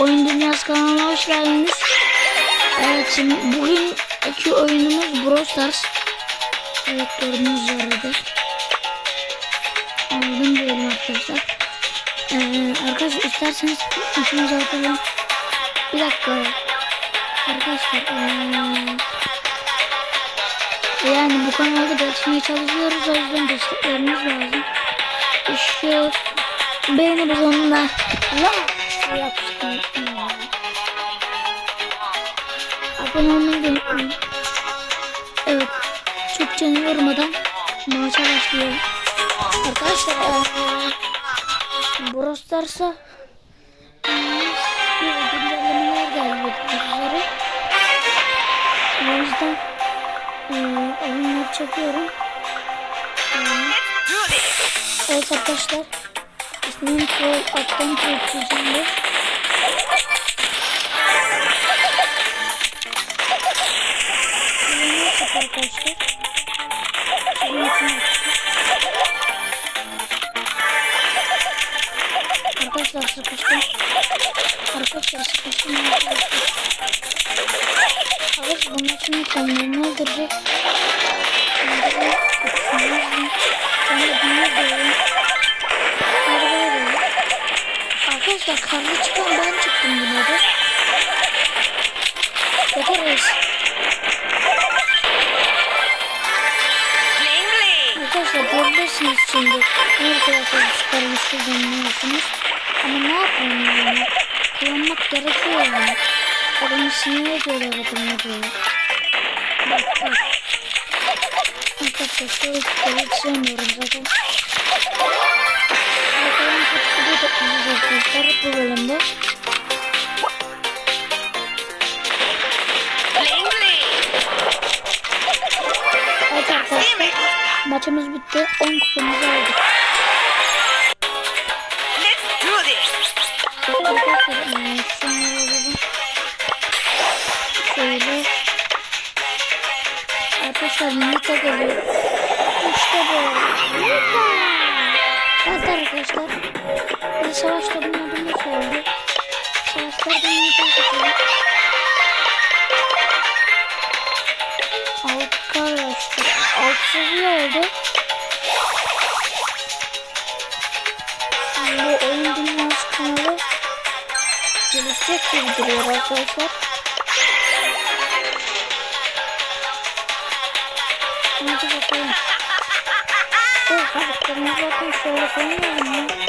Oyun Dünyası kanalına hoş geldiniz. Evet şimdi bugünkü oyunumuz Brawl Stars. Evet gördüğünüz üzere. Aldım diyelim arkadaşlar. Ee, arkadaşlar isterseniz üçümüzü atalım. Bir dakika. Arkadaşlar ee, yani bu kanalda geçmeye çalışıyoruz o yüzden destekleriniz lazım. Şu beğeni butonuna like yapın. Abone olmayı da unutmayın. Evet. Çok canı yormadan maça başlıyor. Arkadaşlar eee Brawl Stars'a güncellemeler geldi. O yüzden eee oyunları çekiyorum. Evet arkadaşlar. İsmim Attan Troll çizimde. Bunu yaptık arkadaşlar. Bunun için. Arkadaşlar sıkıştım. Arkadaşlar sıkıştım. Arkadaşlar bunun için kendini öldürecek. Şimdi Arkadaşlar karlı çıkan ben çıktım yine de. Yaparız. Arkadaşlar görebilirsiniz şimdi. Arkadaşlar çıkarmış kullanıyorsunuz. Ama ne yapalım yani? Kullanmak gerekiyor yani. Adamı sinir ediyorlar adamı böyle. Bak bak. Arkadaşlar şöyle hiç sevmiyorum zaten. Bakalım kaç video toplayacağız arkadaşlar bu bölümde. Evet maçımız bitti. 10 kupamızı aldık. Şöyle. Arkadaşlar Nita geliyor. İşte bu. Nita. Evet arkadaşlar. Bir savaşta bunun adını söyledi. Savaşlarda Nita'yı seçelim. Arkadaşlar. Alt seviye oldu. Şimdi oyun dünyası kanalı gelişecek gibi duruyor arkadaşlar. Bakın şöyle koymayalım ya.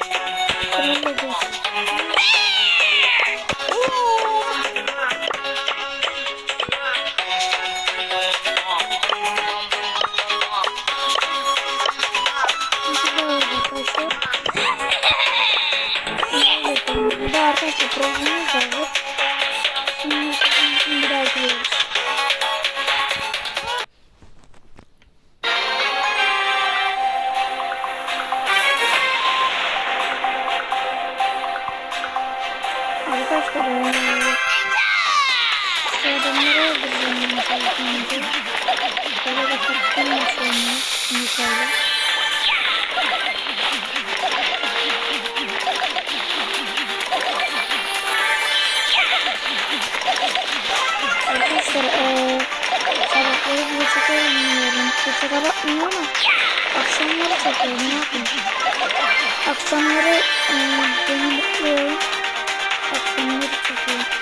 Arkadaşlar eee, şu adamları öldüreceğim ben telefonda. Böyle de kapatın yaşıyorum yukarıda. Arkadaşlar eee sabahları bile çok oynuyorum. Kusura bakmayın ama akşamları çekiyorum ne yapayım. Akşamları eee beni mutluyorum. Akşamları çekiyorum.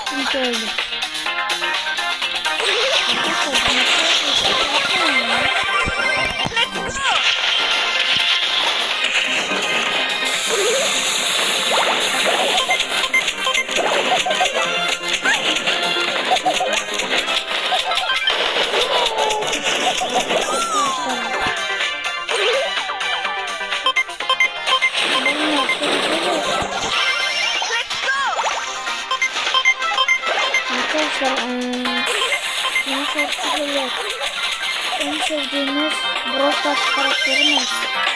Arkadaşlar. Çektim Brawl Stars karakteri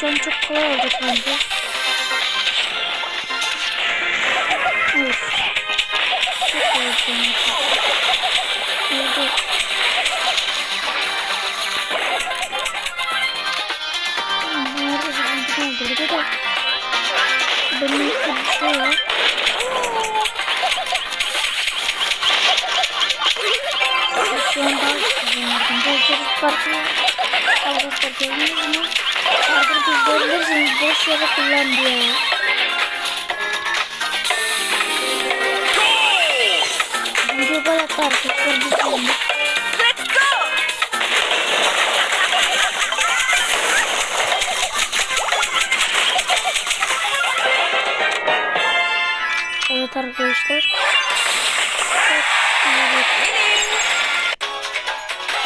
şu çok kolay olacak bence. Evet. Çok kolay da sıkıntı oldu. Bir de benim bir şey var. Şu an daha kullanırdım. Gözleri farklı. Arkadaşlar gördünüz mü? Arkadaşlar görebilirsiniz. Boş yere kullan diyor. Video bayağı arkadaşlar bir go. Evet arkadaşlar.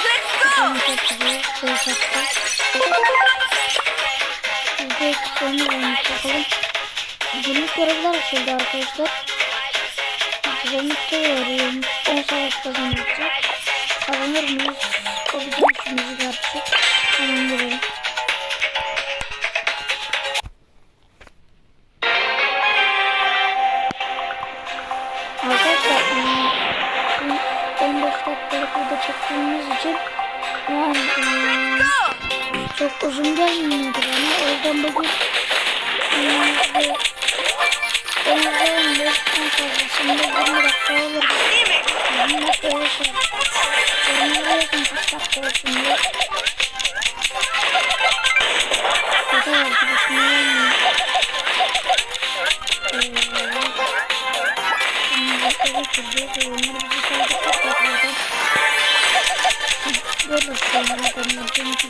Let's go. Ekiplerini bulmuş bakalım. Günlük görevler açıldı arkadaşlar. Güvenlik arıyormuş. 10 savaş kazanacak. Kazanır mıyız? O bizim işimizi gerçek. Hemen girelim. uzun gelmedi bana. Oradan bugün hmm, Onların beşten fazlasında 20 dakika olur. Yanına öyle şey. Onlara yakın kaç dakika olsun diye. Kötü oldu. Başına gelmiyor. Onları götürdük ve onları bizi saydık. Böyle sayılar adamlar. Çünkü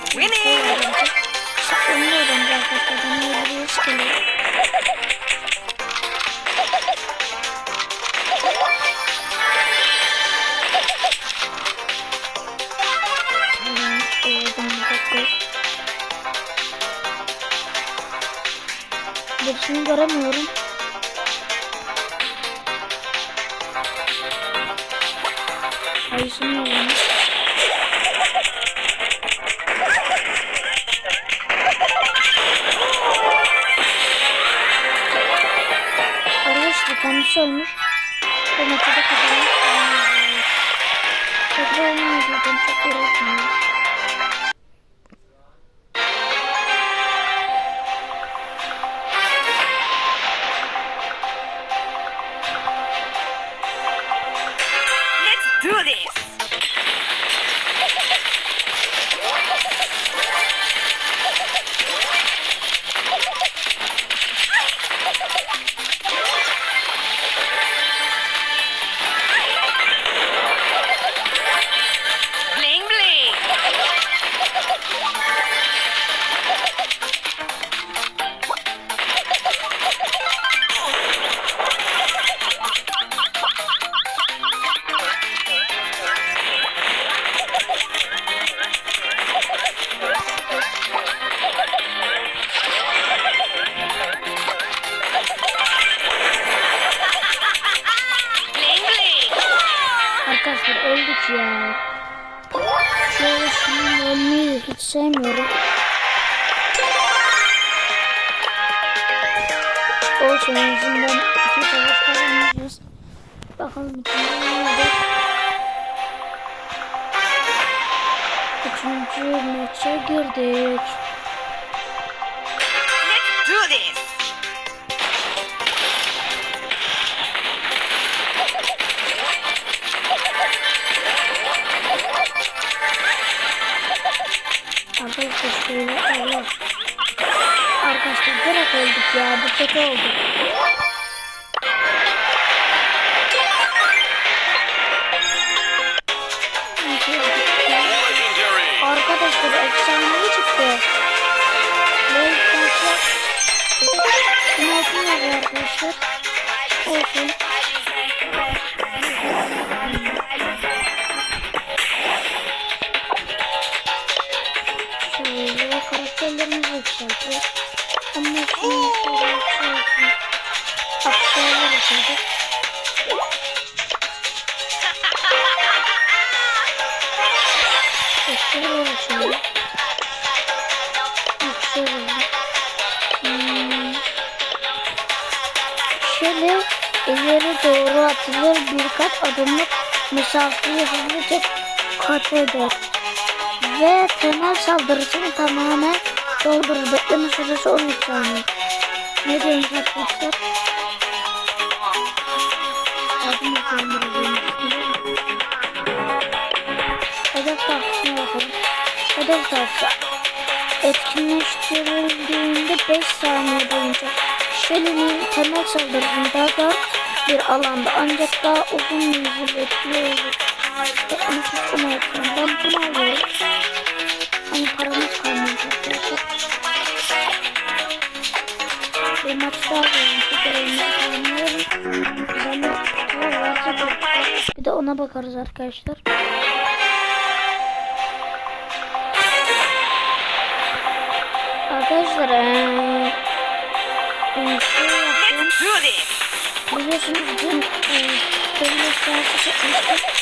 Şöyle şunun ölmeyi hiç sevmiyorum. Olsun en iki savaş kazanacağız. Bakalım ne olacak. Üçüncü maça girdik. Let's do this. Şöyle Allah. Arkadaşlar direkt öldük ya. Bu kötü oldu. Legendary. Arkadaşlar efsanevi çıktı. Bunu okumuyor arkadaşlar. Olsun. Birkaç adımlık mesafeyi hızlıca kat eder. Ve temel saldırısını tamamen doldurur. Bekleme süresi 13 saniye. Ne diyorsunuz arkadaşlar? Adımı dolduracağım. Hedef tahtasına bakalım. Hedef tahtası etkinleştirildiğinde 5 saniye boyunca Shelly'nin temel saldırısını daha dar bir alanda ancak daha uzun menzil etkili olur. Nüfus umarım. Ben bunu alıyorum. Ama paramız kalmayacak. Bir maç daha alıyorum. Bir de ona bakarız arkadaşlar. Arkadaşlar eee eee, şey. Biliyorsunuz dün Devlet Dersi çekmiştik.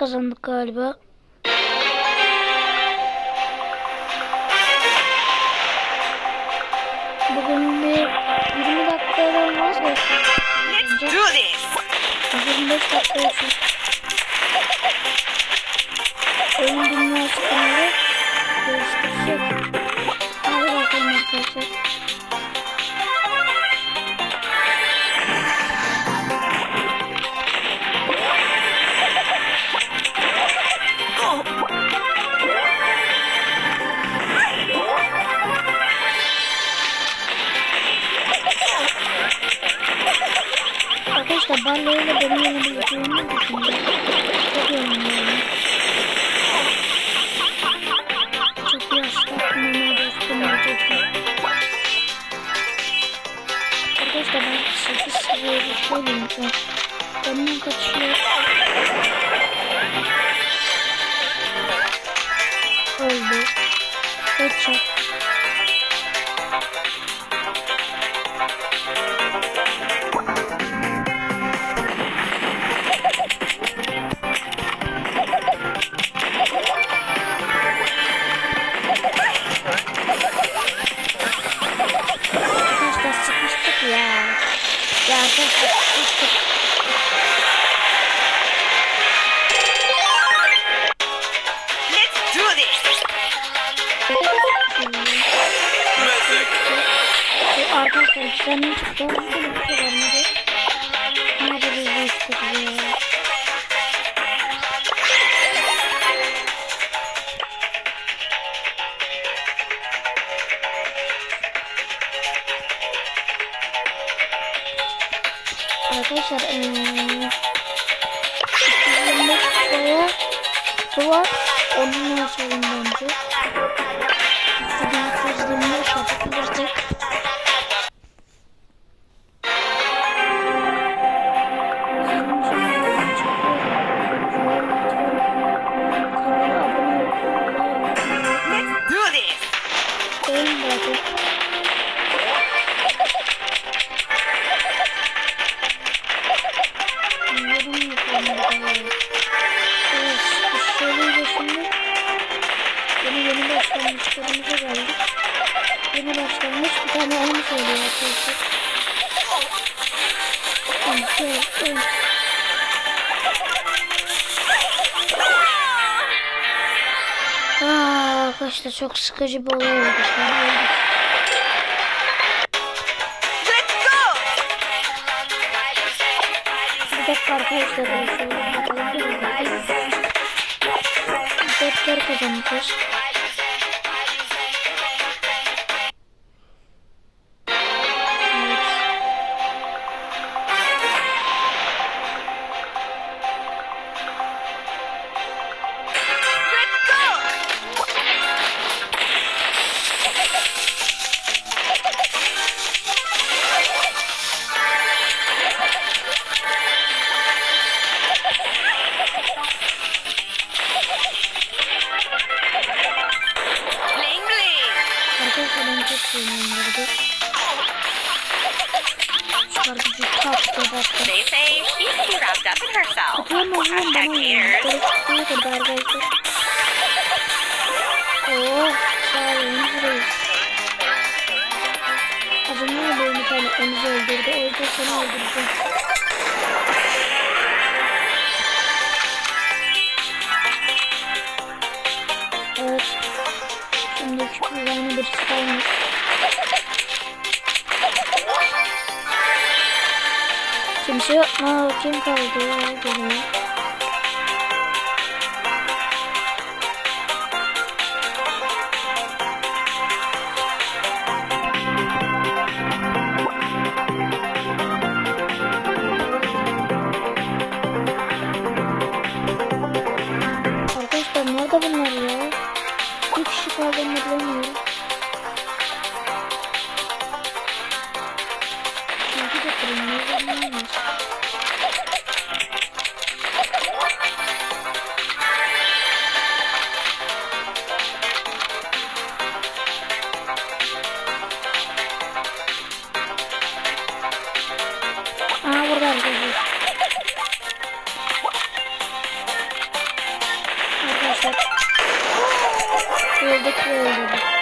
kazandık galiba. Bugün bir 20 dakikadan vazgeçtim. Let's do this. 25 dakika olsun. Sabahları benim yanımda yatırılmak için de çok yorumluyorum. Çok yaşlı aklıma dostum olacak. Arkadaşlar ben 8 şey seviye yaşıyorum. Benden kaçıyor. Sen hiç korkma. Çok sıkıcı bir olay oldu. Bir dakika arkadaşlar. Bir dakika arkadaşlar. Yeni bir. Kimse yok? Kim kaldı? Geliyor. Baju.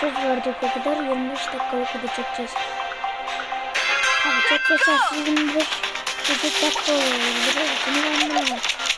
Söz verdik o kadar 25 dakikalık video çekeceğiz. Tabii çok geçersiz 25 buçuk dakika oluyor. Bunu ben.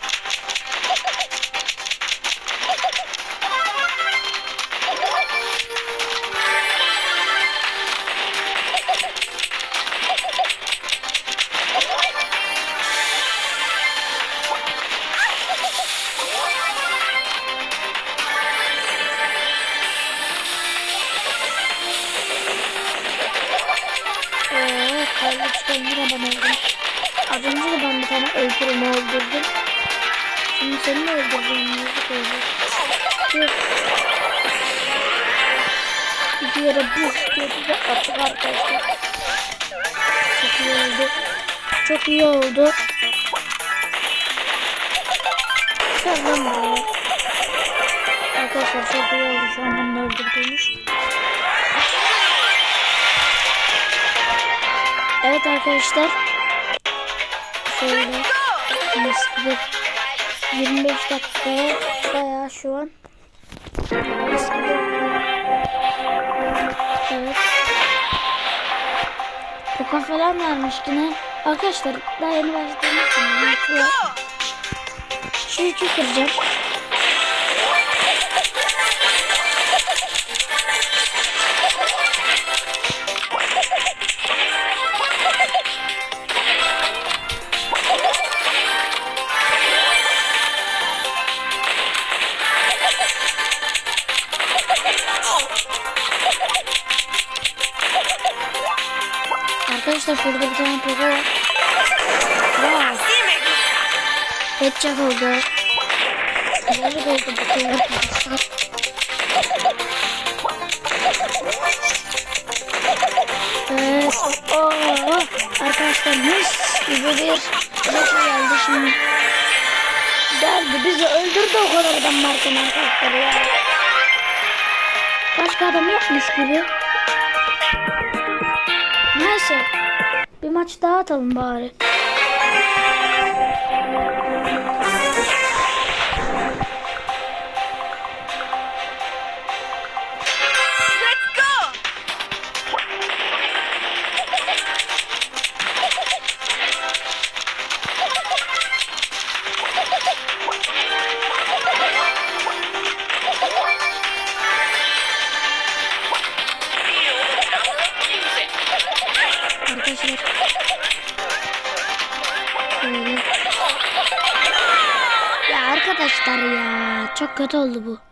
Çok iyi oldu. Lan buraya. Arkadaşlar çok iyi oldu şu an bunu öldürdüğümüz. Evet arkadaşlar. Şöyle mis gibi 25 dakika bayağı şu an. Evet. Poka falan vermiş yine. Arkadaşlar daha yeni başlamıştım. Yani şu, üçü kıracağım. Arkadaşlar şurada bir tane poka var. Wow. Headshot oldu. Yazık oldu bu kadar arkadaşlar. Arkadaşlar mis gibi bir Zeki geldi şimdi. Geldi bizi öldürdü o kadar adam varken arkadaşlar ya. Başka adam yokmuş gibi. Maç daha bari. Kötü oldu bu.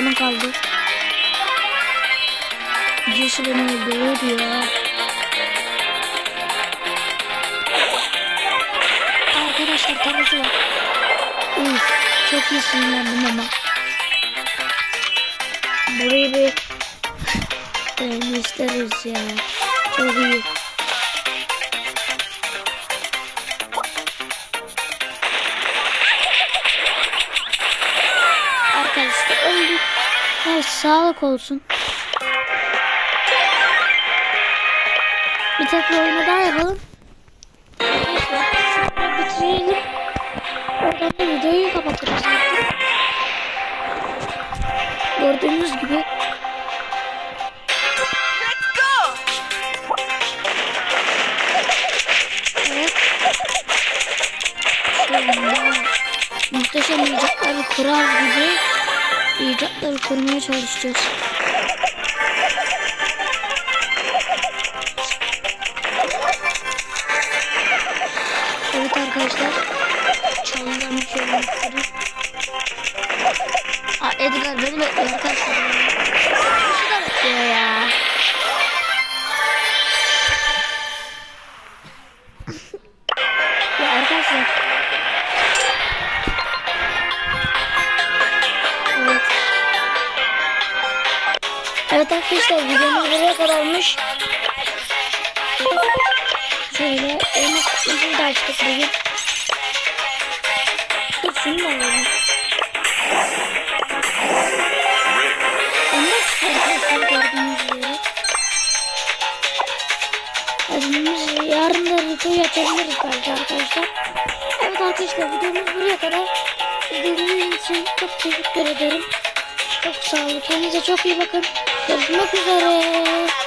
Canım kaldı. Evet sağlık olsun. Bir tek bir oyunu daha yapalım. Şunu bitirelim. Oradan da videoyu kapatırız. Gördüğünüz gibi muhteşem icatları kurar gibi icatları kurmaya çalışacağız. Evet arkadaşlar. Çalıdan şöyle yukarı. Aa Edgar beni bekliyor arkadaşlar. Nasıl da bekliyor ya arkadaşlar videomuz buraya kadarmış. Şöyle elmas kutucuyu da açtık bugün. Şunu da alalım. Ondan arkadaşlar gördüğünüz üzere. Biz yarın da videoyu açabiliriz belki arkadaşlar. Evet arkadaşlar videomuz buraya kadar. İzlediğiniz için çok teşekkür ederim. Çok sağ olun. Kendinize çok iyi bakın. Görüşmek üzere.